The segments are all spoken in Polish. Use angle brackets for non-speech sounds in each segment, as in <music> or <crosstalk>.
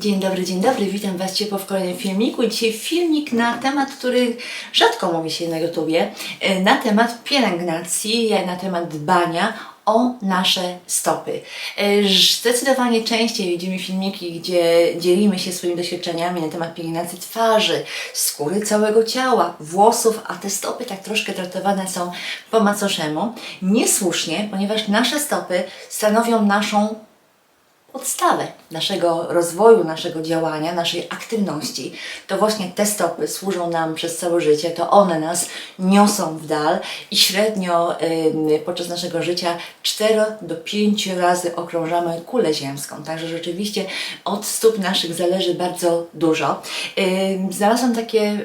Dzień dobry, dzień dobry, witam Was ciepło w kolejnym filmiku. Dzisiaj filmik na temat, który rzadko mówi się na YouTubie, e, na temat pielęgnacji, na temat dbania o nasze stopy. E, Zdecydowanie częściej widzimy filmiki, gdzie dzielimy się swoimi doświadczeniami na temat pielęgnacji twarzy, skóry całego ciała, włosów, a te stopy tak troszkę traktowane są po macoszemu. Niesłusznie, ponieważ nasze stopy stanowią naszą podstawę naszego rozwoju, naszego działania, naszej aktywności. To właśnie te stopy służą nam przez całe życie, to one nas niosą w dal i średnio y, podczas naszego życia 4 do 5 razy okrążamy kulę ziemską. Także rzeczywiście od stóp naszych zależy bardzo dużo. Y, znalazłam takie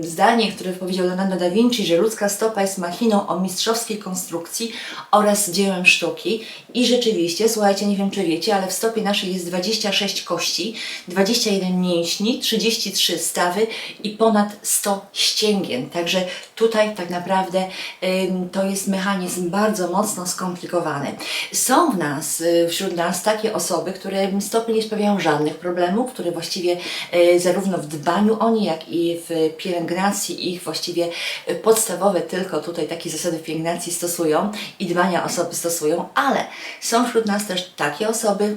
zdanie, które powiedział Leonardo da Vinci, że ludzka stopa jest machiną o mistrzowskiej konstrukcji oraz dziełem sztuki. I rzeczywiście, słuchajcie, nie wiem czy wiecie, ale w stopie naszej jest 26 kości, 21 mięśni, 33 stawy i ponad 100 ścięgien. Także tutaj tak naprawdę to jest mechanizm bardzo mocno skomplikowany. Są w nas, y, wśród nas takie osoby, które stopy nie sprawiają żadnych problemów, które właściwie y, zarówno w dbaniu o nie, jak i w pielęgnacji ich właściwie y, podstawowe tylko tutaj takie zasady pielęgnacji stosują i dbania osoby stosują, ale są wśród nas też takie osoby,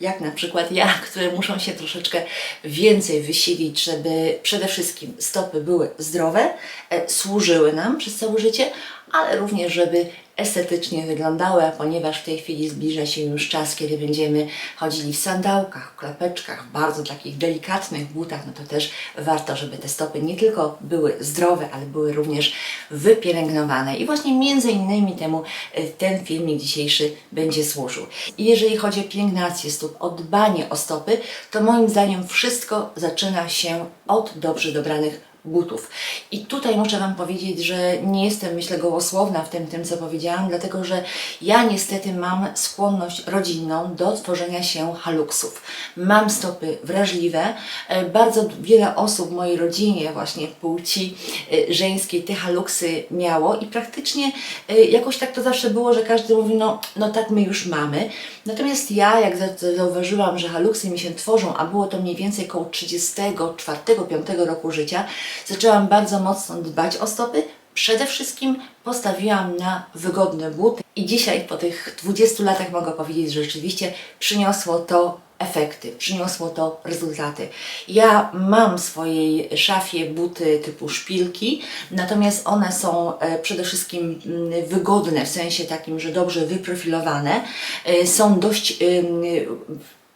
jak na przykład ja, <laughs> które muszą się troszeczkę więcej wysilić, żeby przede wszystkim stopy były zdrowe, e, służyły nam przez całe życie, ale również, żeby estetycznie wyglądały, ponieważ w tej chwili zbliża się już czas, kiedy będziemy chodzili w sandałkach, klapeczkach, bardzo takich delikatnych butach, no to też warto, żeby te stopy nie tylko były zdrowe, ale były również wypielęgnowane. I właśnie między innymi temu e, ten filmik dzisiejszy będzie służył. I jeżeli chodzi o pielęgnację stóp, o dbanie o stopy, to moim zdaniem wszystko zaczyna się od dobrze dobranych butów. I tutaj muszę Wam powiedzieć, że nie jestem, myślę, gołosłowna w tym, tym, co powiedziałam, dlatego że ja niestety mam skłonność rodzinną do tworzenia się haluksów. Mam stopy wrażliwe. E, Bardzo wiele osób w mojej rodzinie, właśnie płci e, żeńskiej, te haluksy miało i praktycznie e, jakoś tak to zawsze było, że każdy mówi, no, no tak my już mamy. Natomiast ja, jak za- zauważyłam, że haluksy mi się tworzą, a było to mniej więcej około 34-5 roku życia, zaczęłam bardzo mocno dbać o stopy. Przede wszystkim postawiłam na wygodne buty i dzisiaj po tych 20 latach mogę powiedzieć, że rzeczywiście przyniosło to efekty, przyniosło to rezultaty. Ja mam w swojej szafie buty typu szpilki, natomiast one są e, przede wszystkim mm, wygodne w sensie takim, że dobrze wyprofilowane, e, są dość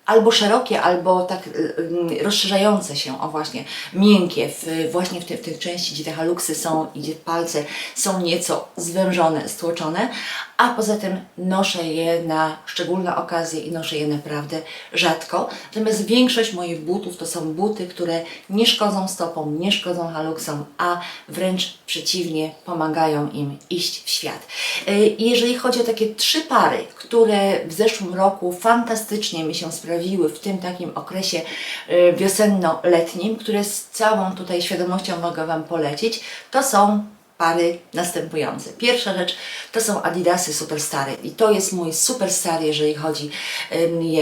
albo szerokie, albo tak y, y, rozszerzające się, o właśnie, miękkie, w, właśnie w, tej- w tej części, gdzie te haluksy są gdzie palce są nieco zwężone, stłoczone, a poza tym noszę je na szczególne okazje i noszę je naprawdę rzadko. Natomiast większość moich butów to są buty, które nie szkodzą stopom, nie szkodzą haluksom, a wręcz przeciwnie, pomagają im iść w świat. Y, jeżeli chodzi o takie trzy pary, które w zeszłym roku fantastycznie mi się sprawiły w tym takim okresie y, wiosenno-letnim, które z całą tutaj świadomością mogę Wam polecić, to są pary następujące. Pierwsza rzecz to są Adidasy Superstary i to jest mój superstar, jeżeli chodzi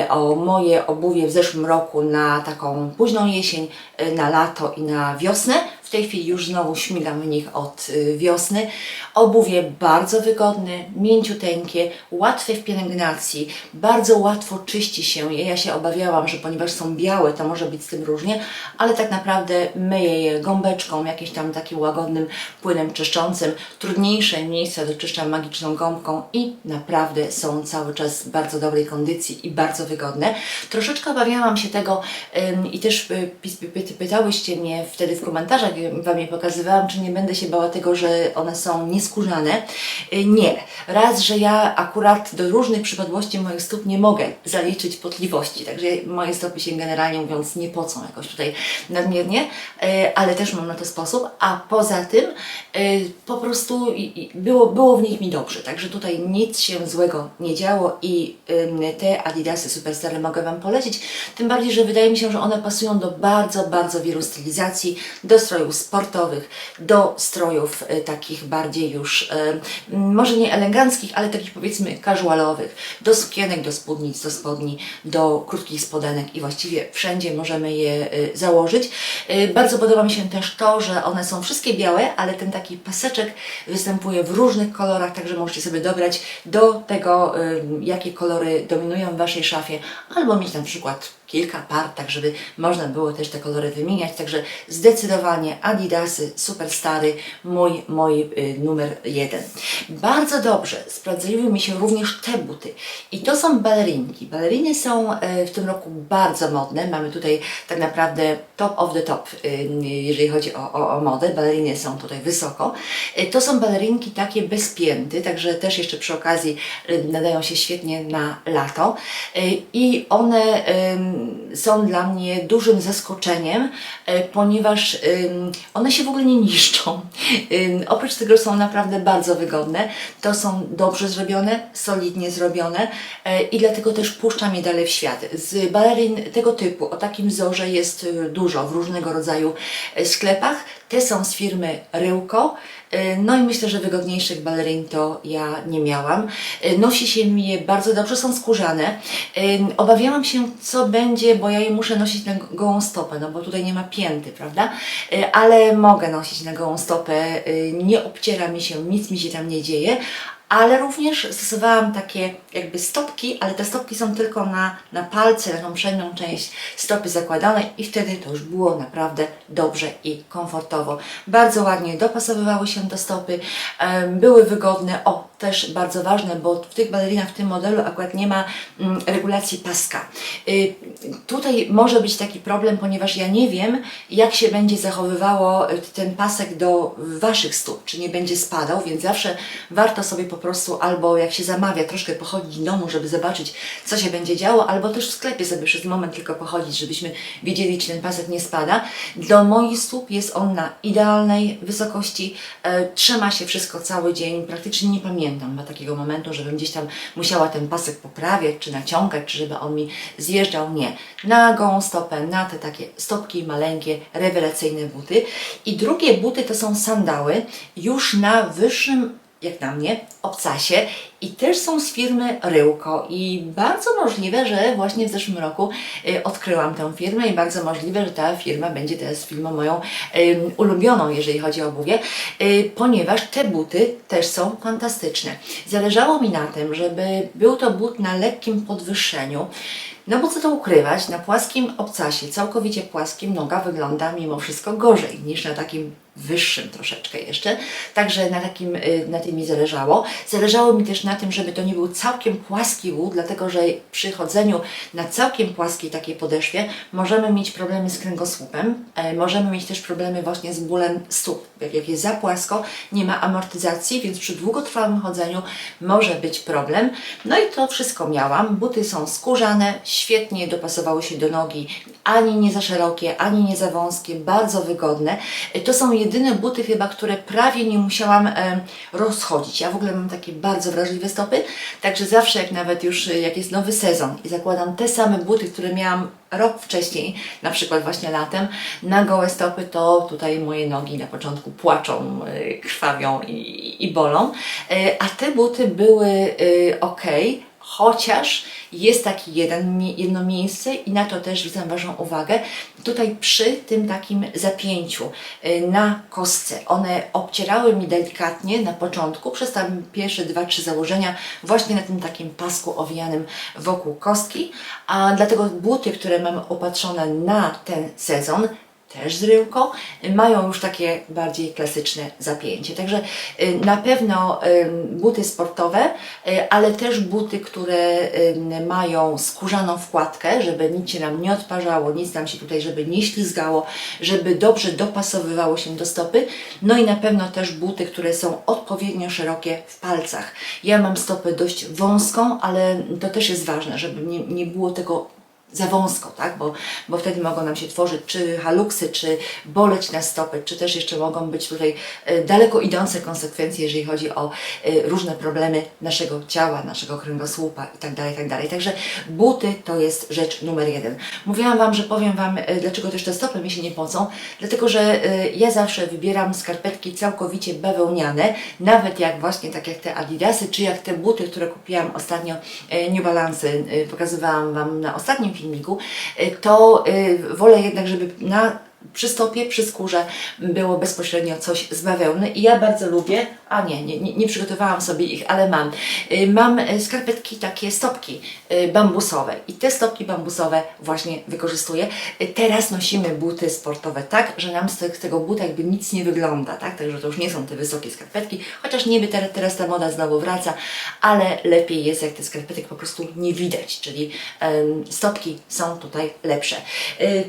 o moje obuwie w zeszłym roku na taką późną jesień, y, na lato i na wiosnę. W tej chwili już znowu śmigam w nich od y, wiosny. Obuwie bardzo wygodne, mięciuteńkie, łatwe w pielęgnacji, bardzo łatwo czyści się je. Ja się obawiałam, że ponieważ są białe, to może być z tym różnie, ale tak naprawdę myję je gąbeczką, jakimś tam takim łagodnym płynem czyszczącym. Trudniejsze miejsca doczyszczam magiczną gąbką i naprawdę są cały czas w bardzo dobrej kondycji i bardzo wygodne. Troszeczkę obawiałam się tego i też y, pytałyście mnie wtedy w komentarzach, Wam je pokazywałam, czy nie będę się bała tego, że one są nieskórzane. Y, Nie. Raz, że ja akurat do różnych przypadłości moich stóp nie mogę zaliczyć potliwości, także moje stopy się generalnie mówiąc nie pocą jakoś tutaj nadmiernie, y, ale też mam na to sposób, a poza tym y, po prostu było, było w nich mi dobrze, także tutaj nic się złego nie działo i te Adidasy Superstary mogę Wam polecić, tym bardziej, że wydaje mi się, że one pasują do bardzo, bardzo wielu stylizacji, do strojów strojów sportowych do strojów e, takich bardziej już, e, może nie eleganckich, ale takich powiedzmy casualowych, do sukienek, do spódnic, do spodni, do krótkich spodenek i właściwie wszędzie możemy je e, założyć. Bardzo podoba mi się też to, że one są wszystkie białe, ale ten taki paseczek występuje w różnych kolorach, także możecie sobie dobrać do tego, jakie kolory dominują w Waszej szafie, albo mieć na przykład kilka par, tak żeby można było też te kolory wymieniać. Także zdecydowanie Adidasy, Superstary, mój, mój y, numer jeden. Bardzo dobrze sprawdzały mi się również te buty. I to są balerinki. Baleriny są y, w tym roku bardzo modne. Mamy tutaj tak naprawdę top of the top, y, jeżeli chodzi o, o, o modę. Baleriny są tutaj wysoko. To są balerinki takie bez pięty, także też jeszcze przy okazji nadają się świetnie na lato. I one są dla mnie dużym zaskoczeniem, y, ponieważ one się w ogóle nie niszczą. Oprócz tego są naprawdę bardzo wygodne. To są dobrze zrobione, solidnie zrobione y, i dlatego też puszczam je dalej w świat. Z balerin tego typu, o takim wzorze jest y, dużo w różnego rodzaju y, sklepach. Te są z firmy Ryłko. Y, No i myślę, że wygodniejszych balerin to ja nie miałam. Y, Nosi się mi je bardzo dobrze, są skórzane. Y, Obawiałam się, co będzie, bo ja je muszę nosić na gołą stopę, no bo tutaj nie ma pięty, prawda? Ale mogę nosić na gołą stopę, nie obciera mi się, nic mi się tam nie dzieje. Ale również stosowałam takie jakby stopki, ale te stopki są tylko na, na palce, na tą przednią część stopy zakładane i wtedy to już było naprawdę dobrze i komfortowo. Bardzo ładnie dopasowywały się do stopy, były wygodne. O, też bardzo ważne, bo w tych balerinach, w tym modelu akurat nie ma mm, regulacji paska. Y, tutaj może być taki problem, ponieważ ja nie wiem, jak się będzie zachowywało y, ten pasek do Waszych stóp, czy nie będzie spadał, więc zawsze warto sobie po prostu albo jak się zamawia, troszkę pochodzić w domu, żeby zobaczyć, co się będzie działo, albo też w sklepie sobie przez moment tylko pochodzić, żebyśmy wiedzieli, czy ten pasek nie spada. Do moich stóp jest on na idealnej wysokości, e, trzyma się wszystko cały dzień, praktycznie nie pamiętam ma takiego momentu, żebym gdzieś tam musiała ten pasek poprawiać, czy naciągać, czy żeby on mi zjeżdżał, nie. Na gołą stopę, na te takie stopki maleńkie, rewelacyjne buty. I drugie buty to są sandały, już na wyższym jak na mnie, obcasie. I też są z firmy Ryłko. I bardzo możliwe, że właśnie w zeszłym roku y, odkryłam tę firmę i bardzo możliwe, że ta firma będzie teraz firmą moją ulubioną, jeżeli chodzi o obuwie, y, ponieważ te buty też są fantastyczne. Zależało mi na tym, żeby był to but na lekkim podwyższeniu, no bo co to ukrywać, na płaskim obcasie, całkowicie płaskim, noga wygląda mimo wszystko gorzej niż na takim wyższym troszeczkę jeszcze. Także na takim, y, na tym mi zależało. Zależało mi też na tym, żeby to nie był całkiem płaski łód, dlatego że przy chodzeniu na całkiem płaskiej takiej podeszwie możemy mieć problemy z kręgosłupem, e, możemy mieć też problemy właśnie z bólem stóp. Jak, jest za płasko, nie ma amortyzacji, więc przy długotrwałym chodzeniu może być problem. No i to wszystko miałam. Buty są skórzane, świetnie dopasowały się do nogi, ani nie za szerokie, ani nie za wąskie, bardzo wygodne. E, To są jedyne buty chyba, które prawie nie musiałam e, rozchodzić. Ja w ogóle mam takie bardzo wrażliwe stopy, także zawsze jak nawet już e, jak jest nowy sezon i zakładam te same buty, które miałam rok wcześniej, na przykład właśnie latem, na gołe stopy, to tutaj moje nogi na początku płaczą, e, krwawią i, i bolą. A te buty były ok, chociaż jest taki jedno miejsce i na to też zwracam Waszą uwagę. Tutaj przy tym takim zapięciu y, na kostce, one obcierały mi delikatnie na początku, przez tam pierwsze dwa, trzy założenia, właśnie na tym takim pasku owijanym wokół kostki, a dlatego buty, które mam opatrzone na ten sezon, też z ryłką, y, mają już takie bardziej klasyczne zapięcie. Także y, na pewno buty sportowe, y, ale też buty, które mają skórzaną wkładkę, żeby nic się nam nie odparzało, nic nam się tutaj, żeby nie ślizgało, żeby dobrze dopasowywało się do stopy. No i na pewno też buty, które są odpowiednio szerokie w palcach. Ja mam stopę dość wąską, ale to też jest ważne, żeby nie, nie było tego za wąsko, tak? Bo, bo wtedy mogą nam się tworzyć czy haluksy, czy boleć na stopy, czy też jeszcze mogą być tutaj e, daleko idące konsekwencje, jeżeli chodzi o e, różne problemy naszego ciała, naszego kręgosłupa itd., itd. Także buty to jest rzecz numer jeden. Mówiłam Wam, że powiem Wam, e, dlaczego też te stopy mi się nie pocą, dlatego że ja zawsze wybieram skarpetki całkowicie bawełniane, nawet jak właśnie tak jak te Adidasy, czy jak te buty, które kupiłam ostatnio, New Balance, pokazywałam Wam na ostatnim filmiku, e, to e, wolę jednak, żeby na przy stopie, przy skórze było bezpośrednio coś z bawełny i ja bardzo lubię, a nie, nie, nie, przygotowałam sobie ich, ale mam. Y, Mam y, skarpetki, takie stopki y, bambusowe i te stopki bambusowe właśnie wykorzystuję. Teraz nosimy buty sportowe tak, że nam z te- z tego buta jakby nic nie wygląda, tak? Także to już nie są te wysokie skarpetki, chociaż niby teraz, ta moda znowu wraca, ale lepiej jest jak te skarpetek po prostu nie widać, czyli stopki są tutaj lepsze.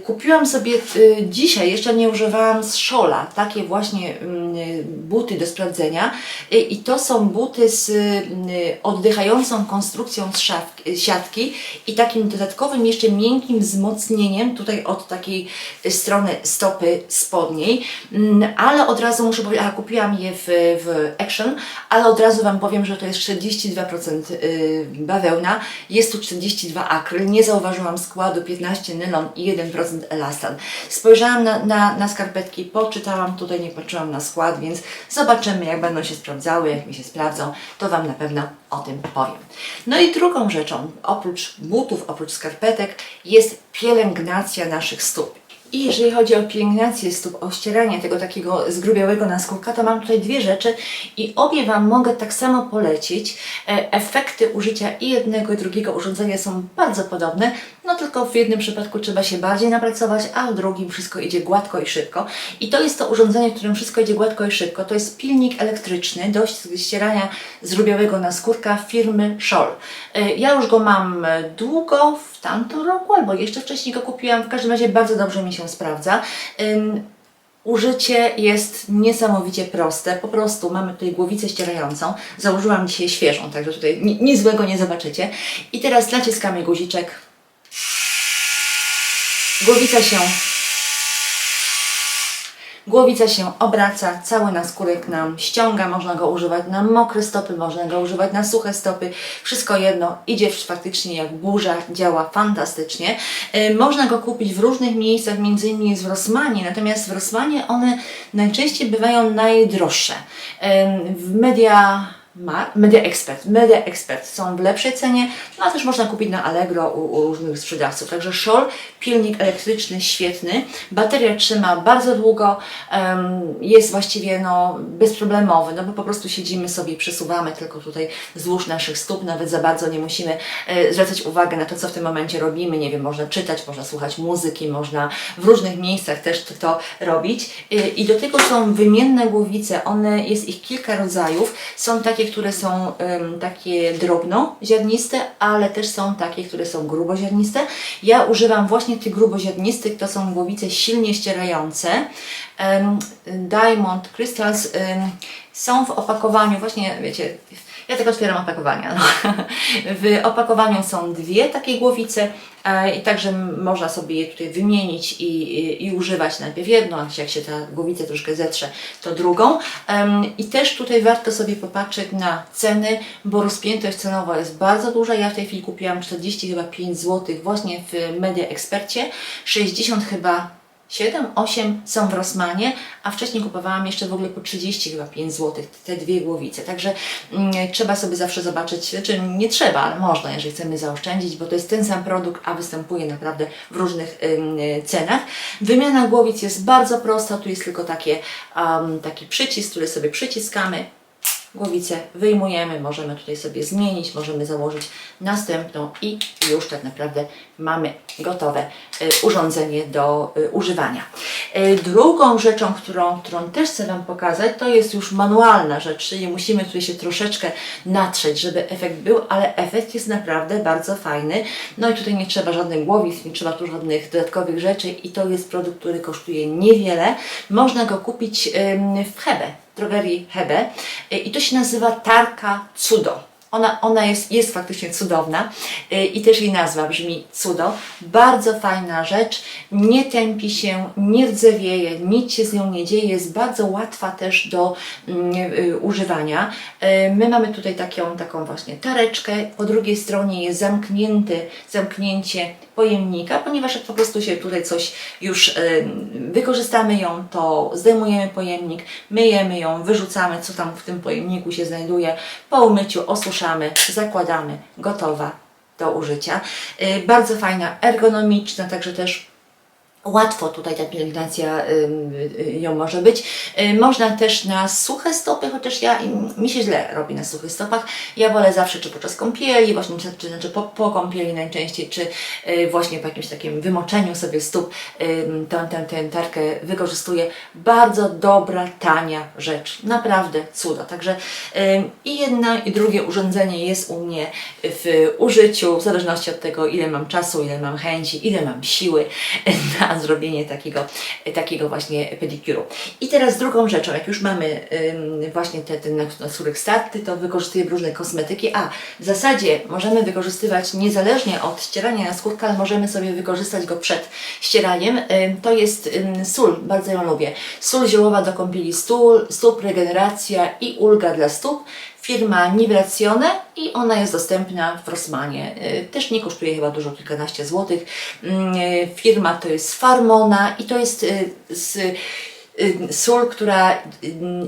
Kupiłam sobie y, dzisiaj, jeszcze nie używałam z Szola, takie właśnie mm, buty do sprawdzenia. I to są buty z y, oddychającą konstrukcją z siatki i takim dodatkowym jeszcze miękkim wzmocnieniem tutaj od takiej strony stopy spodniej, Mm, ale od razu muszę powiedzieć, a kupiłam je w, w Action, ale od razu Wam powiem, że to jest 42% y, bawełna, jest tu 42 akryl, nie zauważyłam składu, 15 nylon i 1% elastan. Spojrzałam na, na, na skarpetki, poczytałam tutaj, nie patrzyłam na skład, więc zobaczymy jak będą się sprawdzały, jak mi się sprawdzą, to Wam na pewno o tym powiem. No i drugą rzeczą, oprócz butów, oprócz skarpetek, jest pielęgnacja naszych stóp. I jeżeli chodzi o pielęgnację stóp, o ścieranie tego takiego zgrubiałego naskórka, to mam tutaj dwie rzeczy i obie Wam mogę tak samo polecić. E, Efekty użycia i jednego i drugiego urządzenia są bardzo podobne, no tylko w jednym przypadku trzeba się bardziej napracować, a w drugim wszystko idzie gładko i szybko. I to jest to urządzenie, w którym wszystko idzie gładko i szybko. To jest pilnik elektryczny do ścierania zgrubiałego naskórka firmy Scholl. E, Ja już go mam długo, w tamtym roku, albo jeszcze wcześniej go kupiłam. W każdym razie bardzo dobrze mi się sprawdza. Użycie jest niesamowicie proste. Po prostu mamy tutaj głowicę ścierającą. Założyłam dzisiaj świeżą, także tutaj ni- nic złego nie zobaczycie. I teraz naciskamy guziczek. Głowica się Głowica się obraca, cały naskórek nam ściąga, można go używać na mokre stopy, można go używać na suche stopy. Wszystko jedno, idzie faktycznie jak burza, działa fantastycznie. E, Można go kupić w różnych miejscach, między innymi w Rossmanie, natomiast w Rossmanie one najczęściej bywają najdroższe. W media Media Expert. Media Expert są w lepszej cenie, no a też można kupić na Allegro u, u różnych sprzedawców. Także Scholl, pilnik elektryczny świetny, bateria trzyma bardzo długo, em, jest właściwie no, bezproblemowy, no bo po prostu siedzimy sobie, przesuwamy tylko tutaj wzdłuż naszych stóp, nawet za bardzo nie musimy e, zwracać uwagę na to, co w tym momencie robimy. Nie wiem, można czytać, można słuchać muzyki, można w różnych miejscach też to, to robić. E, I do tego są wymienne głowice, one, jest ich kilka rodzajów. Są takie, które są em, takie drobnoziarniste, ale też są takie, które są gruboziarniste. Ja używam właśnie tych gruboziarnistych, to są głowice silnie ścierające. Em, Diamond Crystals em, są w opakowaniu, właśnie wiecie, ja tak otwieram opakowania. <laughs> No. W opakowaniu są dwie takie głowice e, i także można sobie je tutaj wymienić i, i, i używać najpierw jedną, a jak się ta głowica troszkę zetrze, to drugą. I też tutaj warto sobie popatrzeć na ceny, bo rozpiętość cenowa jest bardzo duża. Ja w tej chwili kupiłam 40 chyba 5 zł właśnie w Media Ekspercie, 60 chyba 7, 8 są w Rossmanie, a wcześniej kupowałam jeszcze w ogóle po 30 chyba 5 zł te dwie głowice. Także mm, trzeba sobie zawsze zobaczyć, znaczy nie trzeba, ale można, jeżeli chcemy zaoszczędzić, bo to jest ten sam produkt, a występuje naprawdę w różnych cenach. Wymiana głowic jest bardzo prosta, tu jest tylko takie, um, taki przycisk, który sobie przyciskamy, głowicę wyjmujemy, możemy tutaj sobie zmienić, możemy założyć następną i już tak naprawdę mamy gotowe y, urządzenie do y, używania. Y, Drugą rzeczą, którą, którą też chcę Wam pokazać, to jest już manualna rzecz, czyli musimy tutaj się troszeczkę natrzeć, żeby efekt był, ale efekt jest naprawdę bardzo fajny. No i tutaj nie trzeba żadnych głowic, nie trzeba tu żadnych dodatkowych rzeczy i to jest produkt, który kosztuje niewiele. Można go kupić w Hebe, drogerii Hebe Y, i to się nazywa Tarka Cudo. Ona, ona jest, jest faktycznie cudowna y, i też jej nazwa brzmi cudo. Bardzo fajna rzecz, nie tępi się, nie rdzewieje, nic się z nią nie dzieje, jest bardzo łatwa też do mm, y, używania. My mamy tutaj taką, taką właśnie tareczkę, po drugiej stronie jest zamknięty, zamknięcie pojemnika, ponieważ jak po prostu się tutaj coś już y, wykorzystamy ją, to zdejmujemy pojemnik, myjemy ją, wyrzucamy, co tam w tym pojemniku się znajduje, po umyciu osuszamy, zakładamy, gotowa do użycia. Y, bardzo fajna, ergonomiczna, także też Łatwo tutaj ta pielęgnacja y, ją może być. Y, Można też na suche stopy, chociaż ja, mi się źle robi na suchych stopach. Ja wolę zawsze czy podczas kąpieli, właśnie, czy, czy znaczy po, po kąpieli najczęściej, czy y, właśnie po jakimś takim wymoczeniu sobie stóp tę, tę, tę tarkę wykorzystuję. Bardzo dobra, tania rzecz. Naprawdę cudo. Także i jedno i drugie urządzenie jest u mnie w użyciu, w zależności od tego, ile mam czasu, ile mam chęci, ile mam siły <laughs> na zrobienie takiego, takiego właśnie pedikuru. I teraz drugą rzeczą, jak już mamy ym, właśnie te, ten skórek starty, to wykorzystuję różne kosmetyki, a w zasadzie możemy wykorzystywać niezależnie od ścierania naskórka, ale możemy sobie wykorzystać go przed ścieraniem. Ym, to jest ym, sól, bardzo ją lubię. Sól ziołowa do kąpieli stół, stóp, regeneracja i ulga dla stóp firma Nibrazione i ona jest dostępna w Rossmanie. Y, Też nie kosztuje chyba dużo, kilkanaście złotych. Mm, y, Firma to jest Farmona i to jest y, z sól, która y,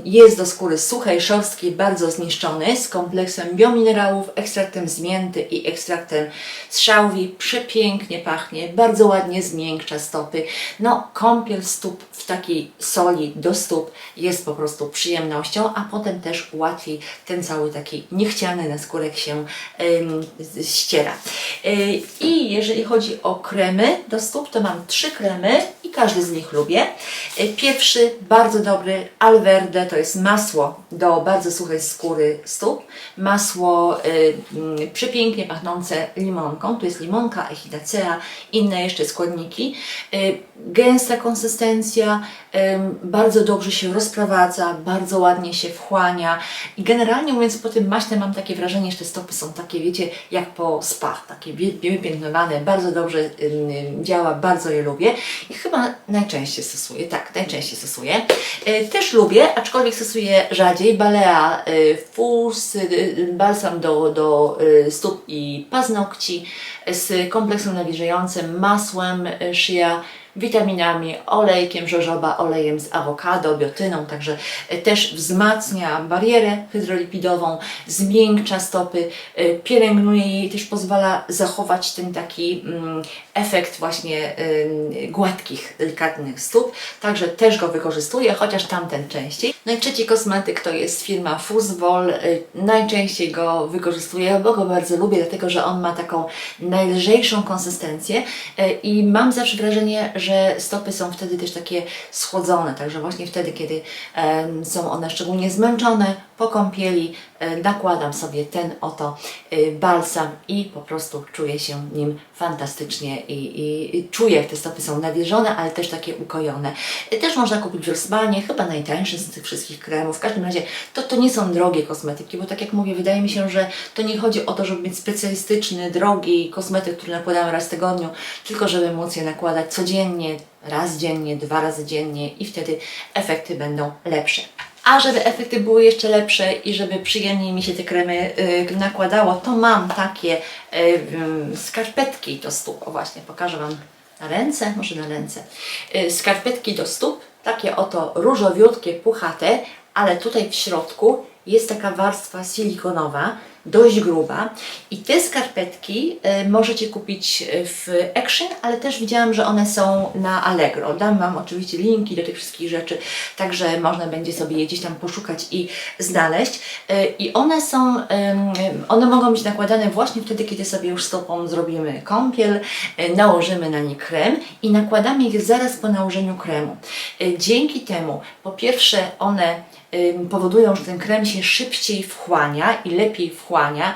jest do skóry suchej, szorstkiej, bardzo zniszczony, z kompleksem biominerałów, ekstraktem z mięty i ekstraktem z szałwi. Przepięknie pachnie, bardzo ładnie zmiękcza stopy. No, kąpiel stóp w takiej soli do stóp jest po prostu przyjemnością, a potem też łatwiej ten cały taki niechciany naskórek się z- ściera. Y, I jeżeli chodzi o kremy do stóp, to mam trzy kremy i każdy z nich lubię. Y, Pierwszy, bardzo dobry Alverde, to jest masło do bardzo suchej skóry stóp. Masło y, mm, przepięknie pachnące limonką, tu jest limonka, echidacea, inne jeszcze składniki. Y, Gęsta konsystencja, ym, bardzo dobrze się rozprowadza, bardzo ładnie się wchłania i generalnie mówiąc po tym maśle mam takie wrażenie, że te stopy są takie, wiecie, jak po spa, takie wy- wypięknowane, bardzo dobrze ym, ym, działa, bardzo je lubię i chyba najczęściej stosuję, tak, najczęściej stosuję. Y, Też lubię, aczkolwiek stosuję rzadziej, Balea Fus, y, y, balsam do, do stóp i paznokci z kompleksem nawilżającym, masłem shea, witaminami, olejkiem żożoba, olejem z awokado, biotyną, także e, też wzmacnia barierę hydrolipidową, zmiękcza stopy, e, pielęgnuje je i też pozwala zachować ten taki mm, efekt właśnie gładkich, delikatnych stóp, także też go wykorzystuję, chociaż tamten częściej. No i trzeci kosmetyk to jest firma Fuzzball, y, najczęściej go wykorzystuję, bo go bardzo lubię, dlatego że on ma taką najlżejszą konsystencję. Y, i mam zawsze wrażenie, że stopy są wtedy też takie schłodzone, także właśnie wtedy, kiedy są one szczególnie zmęczone, po kąpieli nakładam sobie ten oto e, balsam i po prostu czuję się nim fantastycznie i, i, czuję, jak te stopy są nawilżone, ale też takie ukojone. E, Też można kupić w chyba najtańszy z tych wszystkich kremów. W każdym razie to, to nie są drogie kosmetyki, bo tak jak mówię, wydaje mi się, że to nie chodzi o to, żeby mieć specjalistyczny, drogi kosmetyk, który nakładamy raz w tygodniu, tylko żeby móc je nakładać codziennie, raz dziennie, dwa razy dziennie i wtedy efekty będą lepsze. A żeby efekty były jeszcze lepsze i żeby przyjemniej mi się te kremy y, nakładało, to mam takie y, y, skarpetki do stóp. O właśnie, pokażę Wam na ręce, może na ręce. Y, skarpetki do stóp, takie oto różowiutkie, puchate, ale tutaj w środku jest taka warstwa silikonowa, dość gruba i te skarpetki y, możecie kupić y, w Action, ale też widziałam, że one są na Allegro. Dam Wam oczywiście linki do tych wszystkich rzeczy, także można będzie sobie je gdzieś tam poszukać i znaleźć. Y, I one są, one mogą być nakładane właśnie wtedy, kiedy sobie już stopą zrobimy kąpiel, nałożymy na nie krem i nakładamy je zaraz po nałożeniu kremu. Dzięki temu, po pierwsze, one powodują, że ten krem się szybciej wchłania i lepiej wchłania,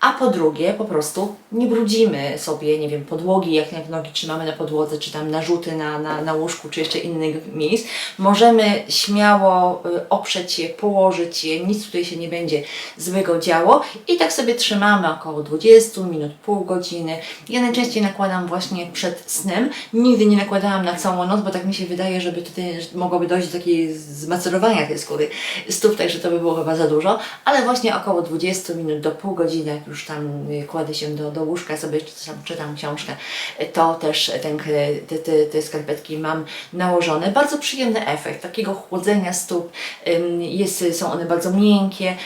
a po drugie po prostu nie brudzimy sobie, nie wiem, podłogi, jak jak nogi trzymamy na podłodze, czy tam narzuty na, na, na łóżku, czy jeszcze innych miejsc. Możemy śmiało y, oprzeć je, położyć je, nic tutaj się nie będzie złego działo i tak sobie trzymamy około 20 minut, pół godziny. Ja najczęściej nakładam właśnie przed snem. Nigdy nie nakładałam na całą noc, bo tak mi się wydaje, żeby tutaj mogłoby dojść do takiej zmacerowania tej skóry stóp, także to by było chyba za dużo, ale właśnie około 20 minut do pół godziny, jak już tam y, kładę się do, do łóżka, sobie czytam, czytam książkę, to też ten, te, te, te skarpetki mam nałożone. Bardzo przyjemny efekt takiego chłodzenia stóp. Jest, są one bardzo miękkie.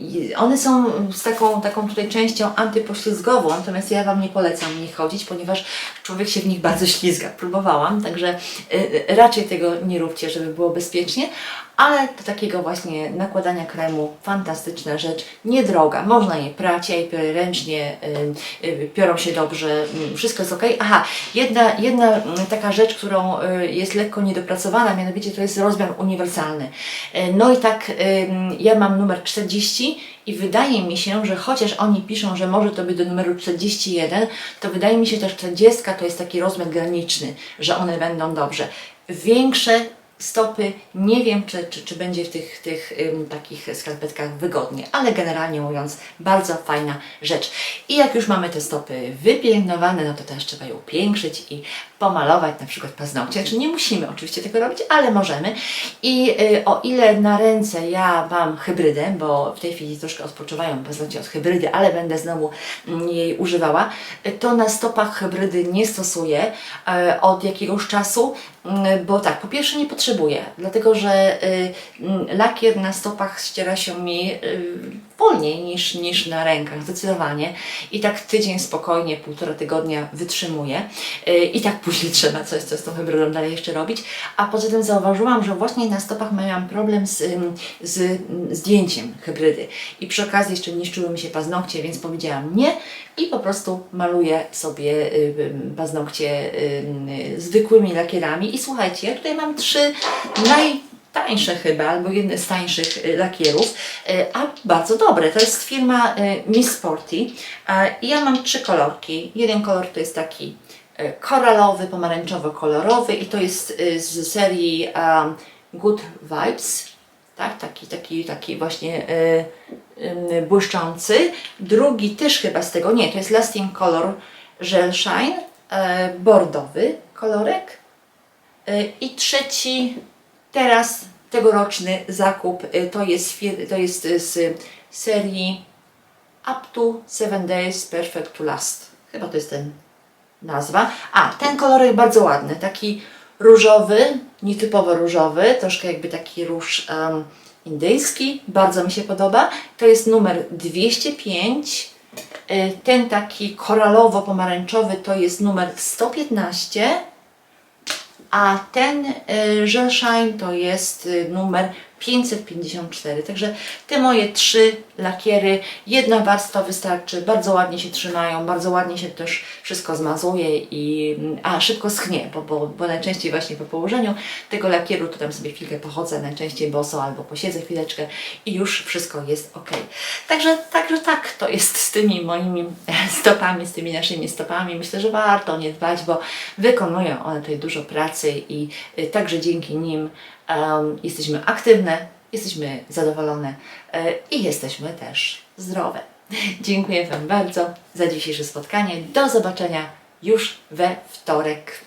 I One są z taką, taką tutaj częścią antypoślizgową, natomiast ja Wam nie polecam w nich chodzić, ponieważ człowiek się w nich bardzo ślizga. Próbowałam, także y, y, raczej tego nie róbcie, żeby było bezpiecznie, ale do takiego właśnie nakładania kremu fantastyczna rzecz, niedroga. Można je prać, ja je ręcznie, piorą się dobrze, y, wszystko jest ok. Aha, jedna, jedna mm, taka rzecz, którą y, jest lekko niedopracowana, mianowicie to jest rozmiar uniwersalny. Y, No i tak, y, ja mam numer 40 i wydaje mi się, że chociaż oni piszą, że może to być do numeru 41, to wydaje mi się, że 40 to jest taki rozmiar graniczny, że one będą dobrze. Większe stopy, nie wiem, czy, czy, czy będzie w tych, tych ym, takich skarpetkach wygodnie, ale generalnie mówiąc, bardzo fajna rzecz. I jak już mamy te stopy wypielęgnowane, no to też trzeba je upiększyć i pomalować na przykład paznokcie. Znaczy nie musimy oczywiście tego robić, ale możemy. I y, o ile na ręce ja mam hybrydę, bo w tej chwili troszkę odpoczywają paznokcie od hybrydy, ale będę znowu mm, jej używała, to na stopach hybrydy nie stosuję y, od jakiegoś czasu, bo tak, po pierwsze nie potrzebuję, dlatego że y, mm, lakier na stopach ściera się mi y, wolniej niż, niż na rękach, zdecydowanie. I tak tydzień spokojnie, półtora tygodnia wytrzymuję. Y, I tak później <laughs> trzeba coś, co z tą hybrydą dalej jeszcze robić. A poza tym zauważyłam, że właśnie na stopach miałam problem z, z zdjęciem hybrydy. I przy okazji jeszcze niszczyły mi się paznokcie, więc powiedziałam nie i po prostu maluję sobie paznokcie y, zwykłymi lakierami. I słuchajcie, ja tutaj mam trzy najtańsze chyba, albo jedne z tańszych y, lakierów, y, a bardzo dobre. To jest firma y, Miss Sporty. Ja mam trzy kolorki. Jeden kolor to jest taki koralowy, pomarańczowo-kolorowy i to jest z serii um, Good Vibes. Tak, taki, taki, taki właśnie błyszczący. Drugi też chyba z tego, nie, to jest Lasting Color Gel Shine, bordowy kolorek. I trzeci, teraz tegoroczny zakup, y, to jest, to jest y, z serii Up to 7 Days Perfect to Last. Chyba to jest ten nazwa. A, ten kolorek bardzo ładny, taki różowy, nietypowo różowy, troszkę jakby taki róż em, indyjski, bardzo mi się podoba. To jest numer 205. Y, Ten taki koralowo-pomarańczowy to jest numer 115. A ten y, Gel Shine to jest y, numer 554. Także te moje trzy lakiery, jedna warstwa wystarczy, bardzo ładnie się trzymają, bardzo ładnie się też wszystko zmazuje i a szybko schnie, bo, bo, bo najczęściej właśnie po położeniu tego lakieru to tam sobie chwilkę pochodzę, najczęściej boso albo posiedzę chwileczkę i już wszystko jest ok. Także, także tak to jest z tymi moimi stopami, z tymi naszymi stopami. Myślę, że warto nie dbać, bo wykonują one tutaj dużo pracy i y, także dzięki nim em, jesteśmy aktywne, jesteśmy zadowolone e, i jesteśmy też zdrowe. <laughs> Dziękuję Wam bardzo za dzisiejsze spotkanie. Do zobaczenia już we wtorek.